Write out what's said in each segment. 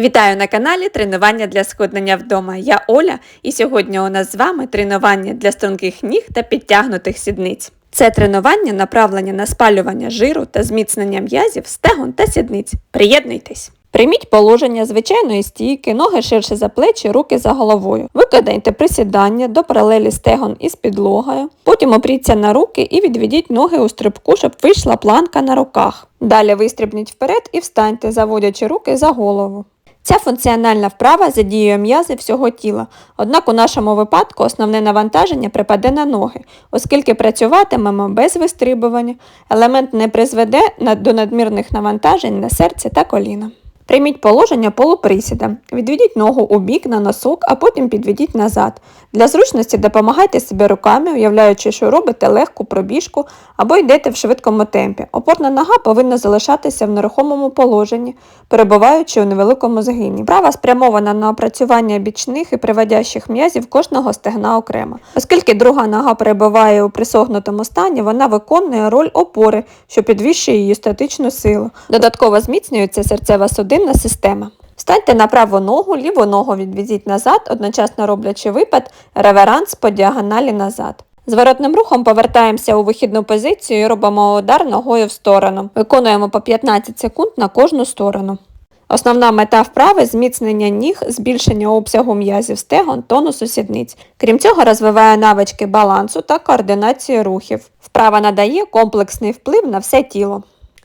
Вітаю на каналі Тренування для схуднення вдома. Я Оля, і сьогодні у нас з вами тренування для струнких ніг та підтягнутих сідниць. Це тренування направлення на спалювання жиру та зміцнення м'язів, стегон та сідниць. Приєднуйтесь! Прийміть положення звичайної стійки, ноги ширше за плечі, руки за головою. Викладайте присідання до паралелі стегон із підлогою. Потім опріться на руки і відведіть ноги у стрибку, щоб вийшла планка на руках. Далі вистрибніть вперед і встаньте, заводячи руки за голову. Ця функціональна вправа задіює м'язи всього тіла, однак у нашому випадку основне навантаження припаде на ноги, оскільки працюватимемо без вистрибування, елемент не призведе до надмірних навантажень на серце та коліна. Прийміть положення полуприсіда. Відведіть ногу у бік на носок, а потім підведіть назад. Для зручності допомагайте собі руками, уявляючи, що робите легку пробіжку або йдете в швидкому темпі. Опорна нога повинна залишатися в нерухомому положенні, перебуваючи у невеликому згині. Права спрямована на опрацювання бічних і приводящих м'язів кожного стегна окремо. Оскільки друга нога перебуває у присогнутому стані, вона виконує роль опори, що підвищує її статичну силу. Додатково зміцнюється серцева судинна система. Встаньте на праву ногу, ліву ногу відведіть назад, одночасно роблячи випад реверанс по діагоналі назад. Зворотним рухом повертаємося у вихідну позицію і робимо удар ногою в сторону. Виконуємо по 15 секунд на кожну сторону. Основна мета вправи зміцнення ніг, збільшення обсягу м'язів стегон, тонусу сідниць. Крім цього, розвиває навички балансу та координації рухів. Вправа надає комплексний вплив на все тіло.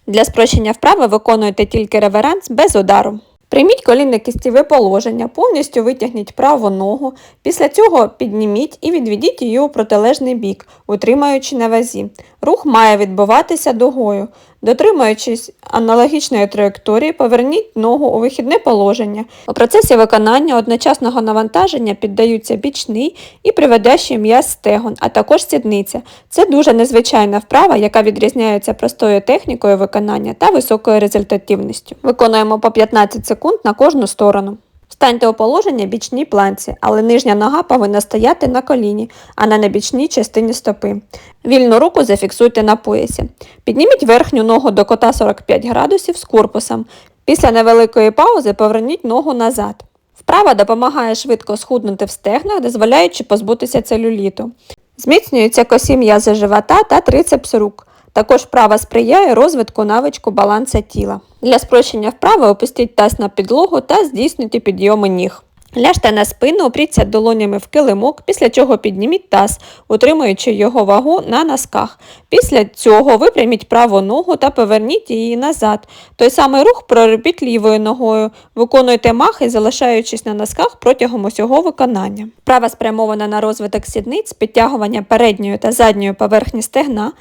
Для спрощення вправи виконуйте тільки реверанс без удару. Прийміть колінне кістєве положення, повністю витягніть праву ногу, після цього підніміть і відведіть її у протилежний бік, утримаючи на вазі. Рух має відбуватися дугою. Дотримуючись аналогічної траєкторії, поверніть ногу у вихідне положення. У процесі виконання одночасного навантаження піддаються бічний і приведящий м'яз стегон, а також сідниця. Це дуже незвичайна вправа, яка відрізняється простою технікою виконання та високою результативністю. Виконуємо по 15 секунд на кожну сторону. Встаньте у положення бічній планці, але нижня нога повинна стояти на коліні, а не на бічній частині стопи. Вільну руку зафіксуйте на поясі. Підніміть верхню ногу до кота 45 градусів з корпусом. Після невеликої паузи поверніть ногу назад. Вправа допомагає швидко схуднути в стегнах, дозволяючи позбутися целюліту. Зміцнюються косі м'язи живота та трицепс рук. Також вправа сприяє розвитку навичку баланса тіла. Для спрощення вправи опустіть таз на підлогу та здійснюйте підйоми ніг. Ляжте на спину, опріться долонями в килимок, після чого підніміть таз, утримуючи його вагу на носках. Після цього випряміть праву ногу та поверніть її назад. Той самий рух проробіть лівою ногою. Виконуйте махи, залишаючись на носках протягом усього виконання. Права спрямована на розвиток сідниць, підтягування передньої та задньої поверхні стегна.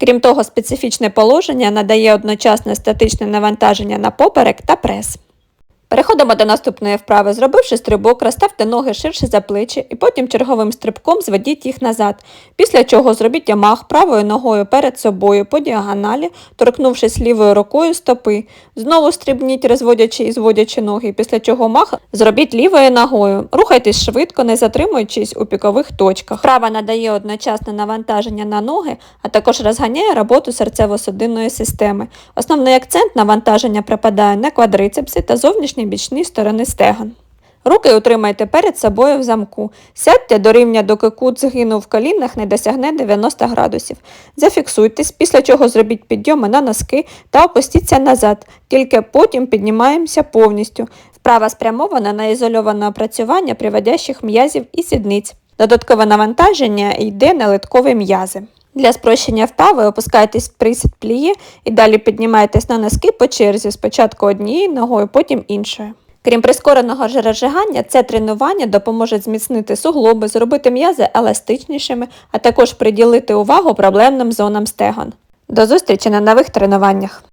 Крім, того, специфічне положення надає одночасне статичне навантаження на поперек та прес. Переходимо до наступної вправи. Зробивши стрибок, розставте ноги ширше за плечі і потім черговим стрибком зведіть їх назад. Після чого зробіть ямах правою ногою перед собою по діагоналі, торкнувшись лівою рукою стопи. Знову стрибніть, розводячи і зводячи ноги, після чого мах зробіть лівою ногою. Рухайтесь швидко, не затримуючись у пікових точках. Права надає одночасне навантаження на ноги, а також розганяє роботу серцево-судинної системи. Основний акцент навантаження припадає на квадрицепси та зовнішні бічні сторони стегон. Руки утримайте перед собою в замку. Сядьте до рівня, доки кут згину в колінах не досягне 90 градусів. Зафіксуйтесь, після чого зробіть підйоми на носки та опустіться назад. Тільки потім піднімаємося повністю. Вправа спрямована на ізольоване опрацювання приводящих м'язів і сідниць. Додаткове навантаження йде на литкові м'язи. Для спрощення вправи опускайтесь в присід плії і далі піднімайтесь на носки по черзі, спочатку однією ногою, потім іншою. Крім прискореного жирозжигання, це тренування допоможе зміцнити суглоби, зробити м'язи еластичнішими, а також приділити увагу проблемним зонам стегон. До зустрічі на нових тренуваннях!